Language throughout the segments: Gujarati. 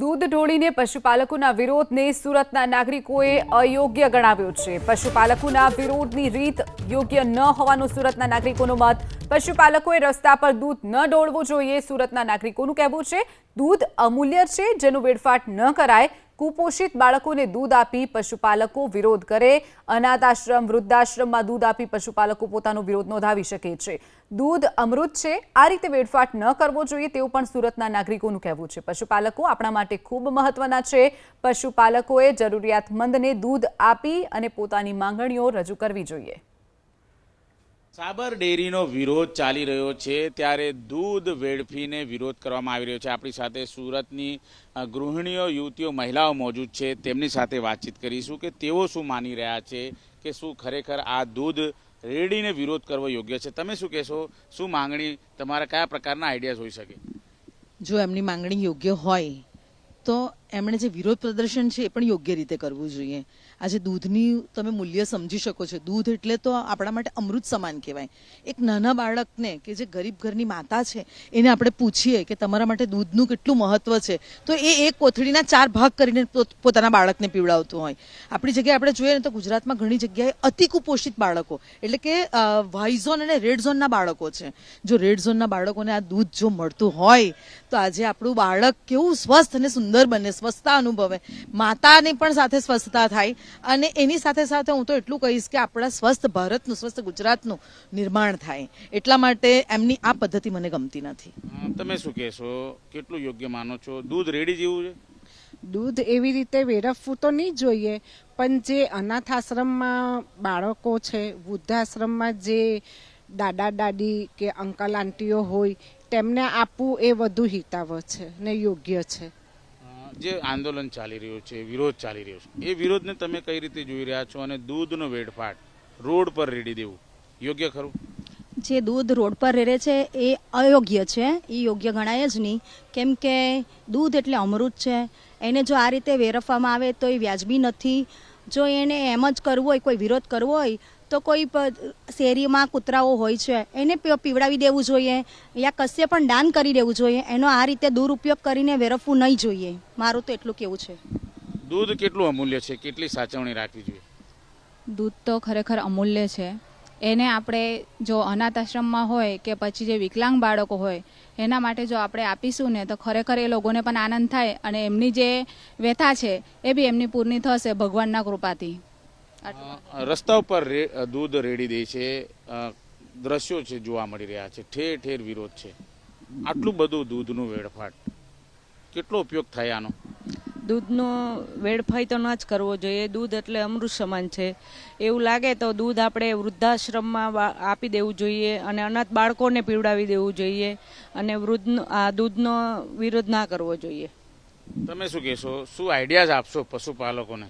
દૂધ ઢોળીને પશુપાલકોના વિરોધને સુરતના નાગરિકોએ અયોગ્ય ગણાવ્યો છે. પશુપાલકોના વિરોધની રીત યોગ્ય ન હોવાનો સુરતના નાગરિકોનો મત. પશુપાલકોએ રસ્તા પર દૂધ ન ઢોળવું જોઈએ. સુરતના નાગરિકોનું કહેવું છે દૂધ અમૂલ્ય છે, જેનું વેડફાટ ન કરાય. કુપોષિત બાળકોને દૂધ આપી પશુપાલકો વિરોધ કરે. અનાથ આશ્રમ વૃદ્ધાશ્રમમાં દૂધ આપી પશુપાલકો પોતાનો વિરોધ નોંધાવી શકે છે. દૂધ અમૃત છે, આ રીતે વેડફાટ ન કરવો જોઈએ તેવું પણ સુરતના નાગરિકોનું કહેવું છે. પશુપાલકો આપણા માટે ખૂબ મહત્વના છે. પશુપાલકોએ જરૂરિયાતમંદને દૂધ આપી અને પોતાની માંગણીઓ રજૂ કરવી જોઈએ. સાબર ડેરીનો વિરોધ ચાલી રહ્યો છે ત્યારે દૂધ વેડફીને વિરોધ કરવામાં આવી રહ્યો છે. આપણી સાથે સુરતની ગૃહિણીઓ, યુવતીઓ, મહિલાઓ મોજૂદ છે. તેમની સાથે વાતચીત કરીશું કે તેઓ શું માની રહ્યા છે કે શું ખરેખર આ દૂધ રેડીને વિરોધ કરવો યોગ્ય છે. તમે શું કહેશો? શું માંગણી તમારા કયા પ્રકારના આઈડિયાઝ હોઈ શકે? જો એમની માંગણી યોગ્ય હોય તો એમણે જે વિરોધ પ્રદર્શન છે એ પણ યોગ્ય રીતે કરવું જોઈએ. આજે દૂધની તમે મૂલ્ય સમજી શકો છો. દૂધ એટલે તો આપણા માટે અમૃત સમાન કહેવાય. એક નાના બાળકને કે જે ગરીબ ઘરની માતા છે, એને આપણે પૂછીએ કે તમારા માટે દૂધનું કેટલું મહત્વ છે, તો એ એક કોથળીના ચાર ભાગ કરીને પોતાના બાળકને પીવડાવતું હોય. આપણી જગ્યાએ આપણે જોઈએ ને તો ગુજરાતમાં ઘણી જગ્યાએ અતિ કુપોષિત બાળકો, એટલે કે વ્હાઇટ ઝોન અને રેડ ઝોનના બાળકો છે. જો રેડ ઝોનના બાળકોને આ દૂધ જો મળતું હોય, તો આજે આપણું બાળક કેવું સ્વસ્થ અને સુંદર બને સ્વસ્થતા અનુભવે. માતાની પણ સાથે સ્વસ્થતા થાય. અને એની સાથે સાથે હું તો એટલું કહીશ કે આપણા સ્વસ્થ ભારતનું સ્વસ્થ ગુજરાતનું નિર્માણ થાય. એટલા માટે એમની આ પદ્ધતિ મને ગમતી નથી. તમે શું કહેશો? કેટલું યોગ્ય માનો છો? દૂધ રેડી જેવું છે? દૂધ એવી રીતે વેરફવું તો નહીં જોઈએ પણ જે અનાથ આશ્રમમાં બાળકો છે વૃદ્ધાશ્રમમાં જે દાદા દાદી કે અંકલ આંટીઓ હોય તેમને આપવું એ વધુ હિતાવહ છે ને યોગ્ય છે. જે આંદોલન ચાલી રહ્યું છે, વિરોધ ચાલી રહ્યો છે, એ વિરોધને તમે કઈ રીતે જોઈ રહ્યા છો અને દૂધનો વેડફાટ રોડ પર રેડી દેવું? યોગ્ય ખરું? જે દૂધ રોડ પર રહે છે, એ અયોગ્ય છે, એ યોગ્ય ગણાય જ નહીં. કેમ કે દૂધ એટલે અમૃત છે, એને જો આ રીતે વેરફવામાં આવે તો એ વ્યાજબી નથી. જો એને એમ જ કરવું હોય, કોઈ વિરોધ કરવો હોય તો કોઈ શેરીમાં કૂતરાઓ હોય છે એને પી- પીવડાવી દેવું જોઈએ યા કશે પણ દાન કરી દેવું જોઈએ એનો આ રીતે દુરુપયોગ કરીને વેરફવું નહીં જોઈએ. મારું તો એટલું કેવું છે. દૂધ કેટલું અમૂલ્ય છે? કેટલી સાચવણી રાખવી જોઈએ? દૂધ તો ખરેખર અમૂલ્ય છે. એને આપણે જો અનાથ આશ્રમમાં હોય કે પછી જે વિકલાંગ બાળકો હોય એના માટે જો આપણે આપીશું ને તો ખરેખર એ લોકોને પણ આનંદ થાય અને એમની જે વ્યથા છે એ બી એમની પૂર્ણિ થશે ભગવાનના કૃપાથી. રસ્તા ઉપર રે- દૂધ રેડી દે છે દ્રશ્યો છે જોવા મળી રહ્યા છે ઠેર ઠેર વિરોધ છે. આટલું બધું દૂધનું વેડફાટ. કેટલો ઉપયોગ થાય આનો? દૂધનો વેડફાઈ તો ન જ કરવો જોઈએ. દૂધ એટલે અમૃત સમાન છે. એવું લાગે તો દૂધ આપણે વૃદ્ધાશ્રમમાં આપી દેવું જોઈએ અને અનાથ બાળકોને પીવડાવી દેવું જોઈએ અને વૃદ્ધ આ દૂધનો વિરોધ ના કરવો જોઈએ. તમે શું કહેશો? શું આઈડિયાઝ આપશો પશુપાલકોને?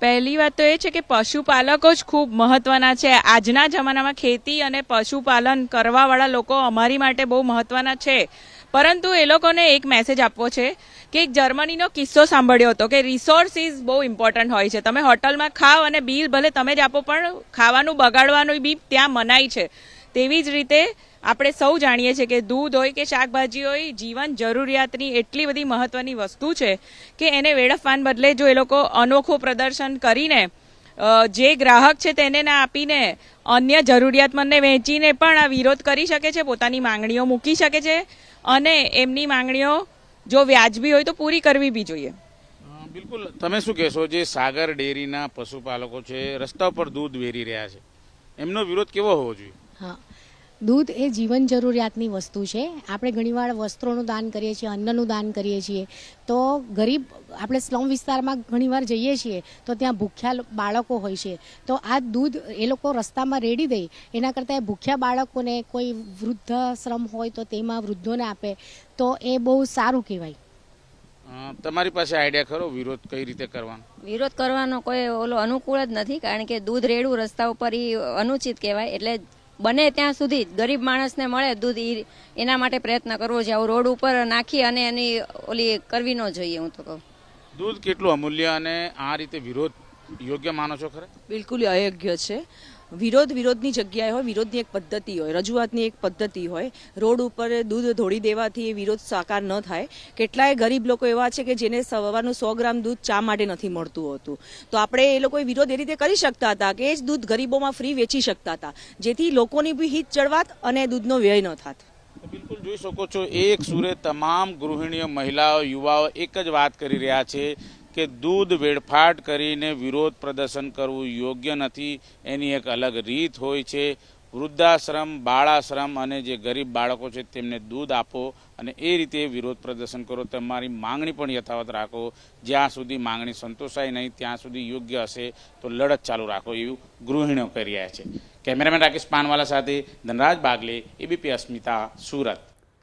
પહેલી વાત તો એ છે કે પશુપાલકો જ ખૂબ મહત્વના છે. આજના જમાનામાં ખેતી અને પશુપાલન કરવાવાળા લોકો અમારી માટે બહુ મહત્વના છે. પરંતુ એ લોકોને એક મેસેજ આપવો છે કે એક જર્મનીનો કિસ્સો સાંભળ્યો હતો કે રિસોર્સિસ બહુ ઇમ્પોર્ટન્ટ હોય છે. તમે હોટલમાં ખાવ અને બિલ ભલે તમે જ આપો, પણ ખાવાનું બગાડવાનું બી ત્યાં મનાય છે. તેવી જ રીતે આપણે સૌ જાણીએ છીએ કે દૂધ હોય કે શાકભાજી હોય જીવન જરૂરિયાતની એટલી બધી મહત્વની વસ્તુ છે કે એને વેડફવાન બદલે જો એ લોકો અનોખું પ્રદર્શન કરીને જે ગ્રાહક છે તેને ના આપીને અન્ય જરૂરિયાતમંદને વહેંચીને પણ આ વિરોધ કરી શકે છે પોતાની માંગણીઓ મૂકી શકે છે અને એમની માંગણીઓ જો વ્યાજબી હોય તો પૂરી કરવી બી જોઈએ. બિલકુલ. તમે શું કહેશો? જે સાગર ડેરીના પશુપાલકો છે રસ્તા પર દૂધ વેરી રહ્યા છે એમનો વિરોધ કેવો હોવો જોઈએ? હા. દૂધ એ જીવન જરૂરિયાતની વસ્તુ છે. આપણે ઘણીવાર વસ્ત્રોનું દાન કરીએ છીએ અન્નનું દાન કરીએ છીએ. તો ગરીબ આપણે સ્લમ વિસ્તારમાં ઘણીવાર જઈએ છીએ તો ત્યાં ભૂખ્યા બાળકો હોય છે. તો આ દૂધ એ લોકો રસ્તામાં રેડી દે એના કરતાં એ ભૂખ્યા બાળકોને કોઈ વૃદ્ધાશ્રમ હોય તો તેમાં વૃદ્ધોને આપે. તો એ બહુ સારું કહેવાય. તમારી પાસે આઈડિયા ખરો? વિરોધ કઈ રીતે કરવાનો? વિરોધ કરવાનો કોઈ ઓલો અનુકૂળ જ નથી કારણ કે દૂધ રેડવું રસ્તા ઉપર એ અનુચિત કહેવાય. એટલે બને ત્યાં સુધી ગરીબ માણસને મળે દૂધ એના માટે પ્રયત્ન કરવો જોઈએ. આવું રોડ ઉપર નાખી અને એની ઓલી કરવી ન જોઈએ, હું તો કહું. દૂધ કેટલું અમૂલ્ય અને આ રીતે વિરોધ યોગ્ય માનો છો ખરે? બિલકુલ અયોગ્ય છે. વિરોધ વિરોધની જગ્યાએ હોય વિરોધની એક પદ્ધતિ હોય રજૂઆતની એક પદ્ધતિ હોય રોડ ઉપર દૂધ ધોળી દેવાથી એ વિરોધ સાકાર ન થાય. કેટલાય ગરીબ લોકો એવા છે કે જેને સવારનું સો ગ્રામ દૂધ ચા માટે નથી મળતું હોતું. તો આપણે એ લોકોએ વિરોધ એ રીતે કરી શકતા હતા કે એ જ દૂધ ગરીબોમાં ફ્રી વેચી શકતા હતા. જેથી લોકોની બી હિત ચડવાત અને દૂધનો વ્યય ન થાત. બિલકુલ જોઈ શકો છો એક સુરે તમામ ગૃહિણીઓ મહિલાઓ યુવાઓ એક જ વાત કરી રહ્યા છે. કે દૂધ વેડફાટ કરીને વિરોધ પ્રદર્શન કરવું યોગ્ય નથી, એની એક અલગ રીત હોય છે. વૃદ્ધાશ્રમ, બાળાશ્રમ અને જે ગરીબ બાળકો છે તેમને દૂધ આપો અને એ રીતે વિરોધ પ્રદર્શન કરો. તમારી માંગણી પણ યથાવત રાખો. જ્યાં સુધી માંગણી સંતોષાય નહીં, ત્યાં સુધી યોગ્ય હશે તો લડત ચાલુ રાખો એવું ગૃહિણીઓ કરી રહ્યા છે. કેમેરામેન રાકેશ પાનવાલા સાથે ધનરાજ બાગલે, એબીપી અસ્મિતા, સુરત.